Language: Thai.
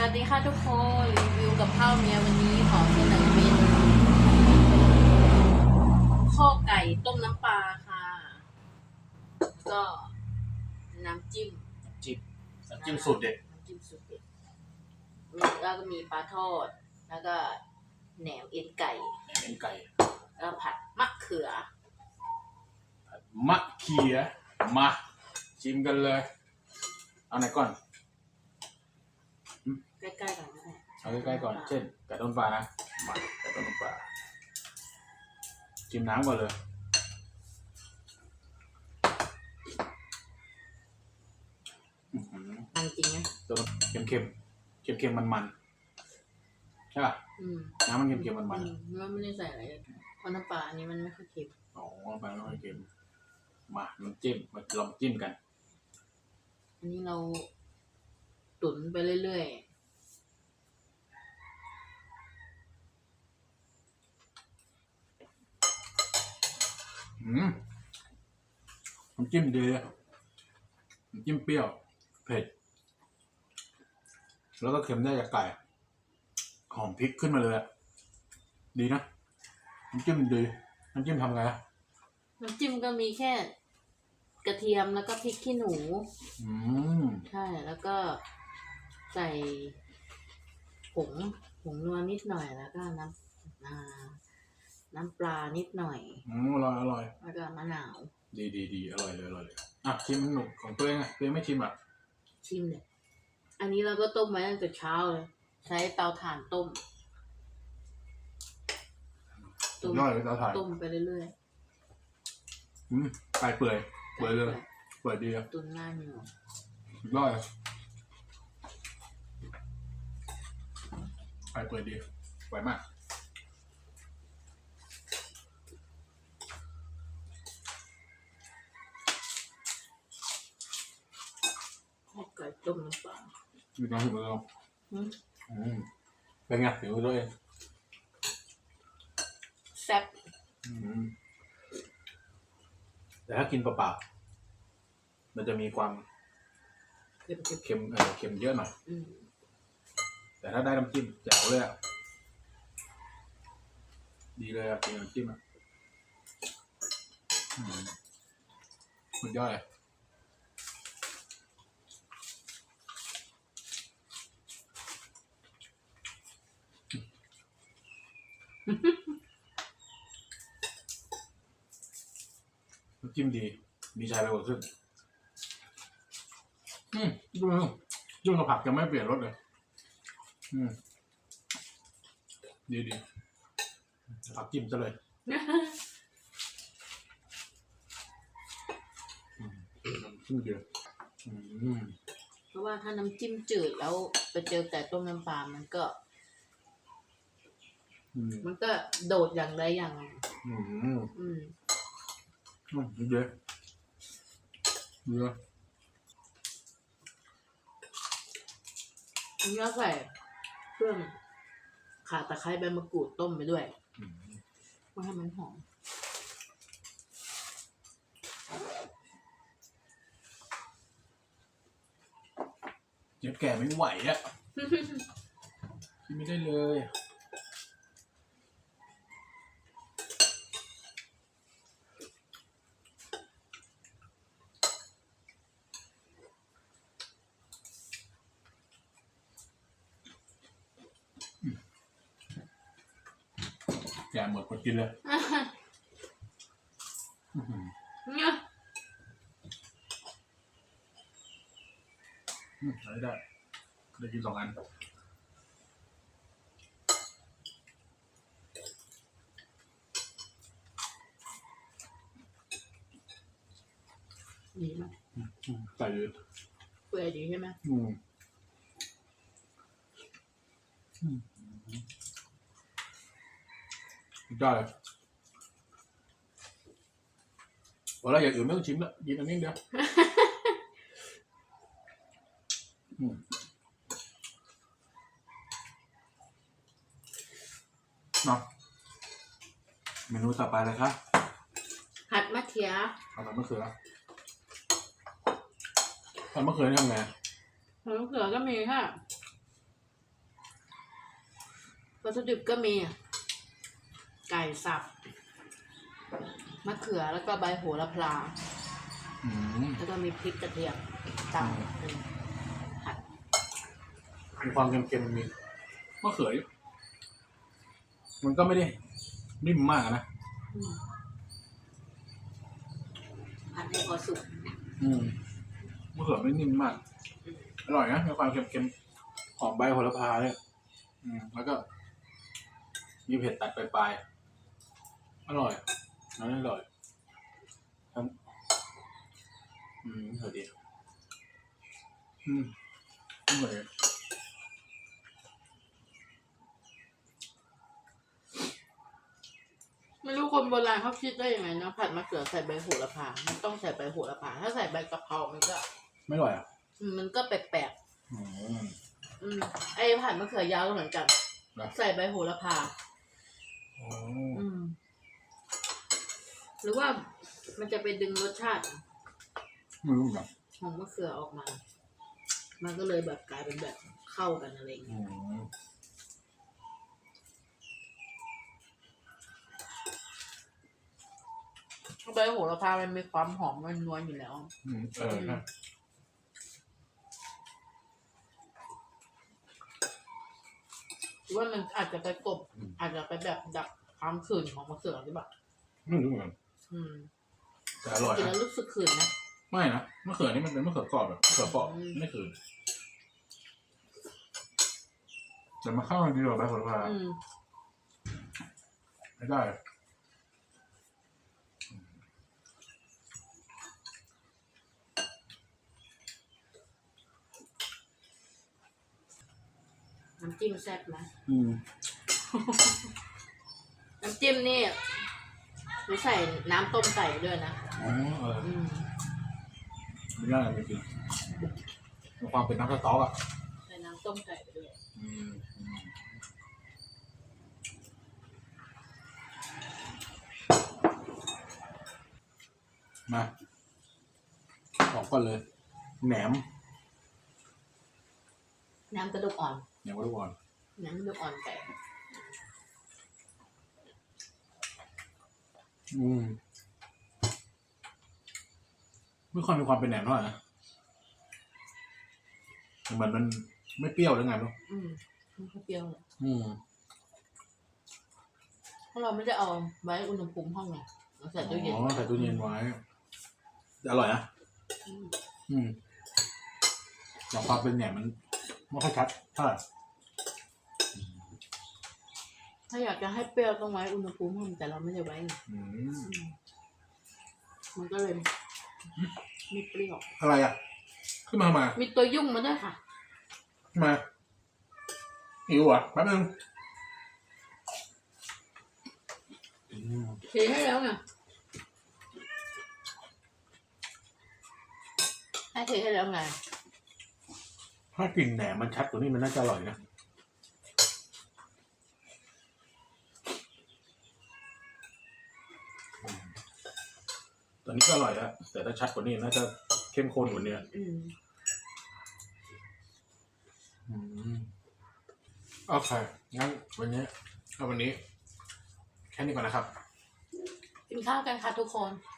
สวัสดีค่ะทุกคนรีวิวกับข้าวเมียวันนี้ขอเสนอเมนูข้อไก่ต้มน้ำปลาค่ะ ก็น้ำจิ้มจิ้มน้ำจิ้มสูตรเด็ดน้ำจิ้มสูตรเด็ดแล้วก็มีปลาทอด แล้วก็แหนมเอ็นไก่เป็นไก่ แล้วผัดมะเขือมะเขียมาชิมกันเลย เอาไหนก่อน ใกล้ๆกันก็ได้เอาใกล้ๆก่อน เช่นไก่ต้นปลานะมาไก่ต้นปลาชิมน้ำก่อนเลย อื้อหืออันจริงนะตัวเค็มเค็มเค็มเค็มๆมันมันๆใช่ป่ะอืมน้ำมันเค็มเค็มมันมันอืมมันไม่ได้ใส่อะไรเพราะน้ำปลาอันนี้มันไม่ค่อยเค็มๆอ๋อไปไม่ค่อยเค็มมามันจิ้มมาลองจิ้มกัน อันนี้เราตุ๋นไปเรื่อย อืมน้ำจิ้มดีอะน้ำจิ้มเปรี้ยว เผ็ด แล้วก็เค็มได้จากไก่ หอมพริกขึ้นมาเลยอะดีนะ น้ำจิ้มดี น้ำจิ้มทำไงอะๆน้ำจิ้มก็มีแค่ กระเทียมแล้วก็พริกขี้หนู อืม ใช่ แล้วก็ใส่ผงผงนัวนิดหน่อยแล้วก็น้ำอ่า น้ำปลานิดหน่อย อืมอร่อยอร่อย แล้วก็มะนาว ดีดีดีอร่อยเลยอร่อยเลยอะชิมหนุกของตัวเองอะตัวเองไม่ชิมอะชิมเลยอันนี้เราก็ต้มไว้ตั้งแต่เช้าเลย ใช้เตาถ่านต้มสุดยอดเลยเราถ่ายต้มไปเรื่อยอืมไก่เปื่อยๆเปื่อยเลยเปื่อยดีอะตุนหน้าเหนียวสุดยอดเลยไก่เปื่อยดีไหวมาก ข้าวไก่ ต้มน้ำปลามีน้ำถึงมือเราอืมอืมเป็นไงถึงมือตัวเองแซ่บอืมแต่ถ้ากินเปล่าๆมันจะมีความเค็มเค็มเออเค็มเยอะหน่อย ๆอืมแต่ถ้าได้น้ำจิ้มแจ๋วเลยอะ ดีเลยอะกินน้ำจิ้มอะอืมสุดยอดเลย น้ำจิ้มดีมีชายไปกว่าครึ่งอืมดูดูยุ่งกับผักยังไม่เปลี่ยนรสเลย อืม ดีดีผักจิ้มซะเลยน้ำจิ้มเดียวอืม เพราะว่าถ้าน้ำจิ้มจืดแล้วไปเจอไก่ต้มน้ำปลา มันก็ อืมมันก็โดดอย่างใดอย่างหนึ่งอืมอืมอืมอืมดีเดียวดีเลยอันนี้ก็ใส่เครื่องข่าตะไคร้ใบมะกรูดต้มไปด้วยอืมเพื่อให้มันหอมเจ็บแก่ไม่ไหวอะ กินไม่ได้เลย แก่หมดคนกินเลยอื้อหือเนี่ยอืมใช้ได้ได้กินสองอันดีมากอืมอืมใส่เลย เปื่อยดีใช่ไหม อืมอืม ได้เลยพอแล้วอย่างอื่นไม่ต้องชิมละกินอันนี้เดียวอืมเนาะเมนูต่อไปเลยครับผัดมะเขือเอาผัดมะเขือผัดมะเขือนี่ทำไงผัดมะเขือก็มีค่ะวัตถุดิบก็มี ไก่สับ มะเขือแล้วก็ใบโหระพา อืมแล้วก็มีพริกกระเทียมตำเป็นผัดมีความเค็มๆมีมะเขือมันก็ไม่ได้นิ่มมากอะนะอืมผัดให้พอสุกอืมมะเขือไม่นิ่มมาก อร่อยนะมีความเค็มๆหอมใบโหระพาเนี่ยอืมแล้วก็ มีเผ็ดตัดปลายๆ อร่อยนั่นอร่อยครับอืมเออดีอืมอร่อยไม่รู้คนโบราณเขาคิดได้ยังไงนะผัดมะเขือใส่ใบโหระพา มันต้องใส่ใบโหระพา ถ้าใส่ใบกะเพรามันก็ ไม่อร่อยอะอืมมันก็แปลกอืม ๆอืมไอ้ผัดมะเขือยาวก็เหมือนกัน นะ ใส่ใบโหระพา อ๋อ อืมห รือว่ามันจะไปดึงรสชาติไม่รู้เหมือนกันของมะเขือออกมา มันก็เลยแบบกลายเป็นแบบเข้ากันอะไรอย่างเงี้ยอืมใบโหระพามันมีความหอมมันนวลอยู่แล้ว อืมเออใช่หรือว่ามันอาจจะไปกลบอาจจะไปแบบดับความขืนของมะเขือหรือเปล่าไม่รู้เหมือนกัน อืมแต่อร่อยกินนะ แล้วรู้สึกขืนนะ ไม่นะมะเขือนี่มันเป็นมะเขือกรอบแบบมะเขือเปราะอืม ไม่คือแต่มาเข้ากันดีกว่าใบโหระพาอืมไม่ได้น้ำจิ้มแซ่บนะอืมน้ำจิ้มนี่ หนูใส่น้ำต้มไก่ด้วยนะอ๋อเอออืมไม่ได้จริงๆมีความเป็นน้ำสต๊อกอะใส่น้ำต้มไก่ไปด้วยอืมอืมมาของก่อนเลย แหนมน้ำกระดูกอ่อนแหนมกระดูกอ่อนน้ำกระดูกอ่อนไก่ อืมไม่ค่อยมีความเป็นแหนมเท่าไหร่นะเหมือนมันไม่เปรี้ยวหรือไงไม่รู้อืมมันก็เปรี้ยวเลยอืม เพราะเราไม่ได้เอาไว้อุณหภูมิห้องไงเราใส่ตู้เย็นอ๋อใส่ตู้เย็นไว้แต่อร่อยนะอืม อืมแต่ความเป็นแหนมมันไม่ค่อยชัดเท่าไหร่ ถ้าอยากจะให้เปรี้ยวต้องไว้อุณหภูมิห้องแต่เราไม่ได้ไว้ไงอืมอืมมันก็เลยไม่เปรี้ยว อะไรอะ ขึ้นมาทำไมามีตัวยุ่งมาด้วยค่ะ ขึ้นมาหิวเหรอะแป๊บนึงอืมเทให้แล้วไงให้เทให้แล้วไง ถ้ากลิ่นแหนมมันชัดกว่านี้มันน่าจะอร่อยนะอืมต อนนี้ก็อร่อยแล้วแต่ถ้าชัดกว่านี้น่าจะเข้มข้นกว่านี้อืมอืมโอเคงั้นวันนี้ก็วันนี้ แค่นี้ก่อนนะครับ กินข้าวกันค่ะทุกคนค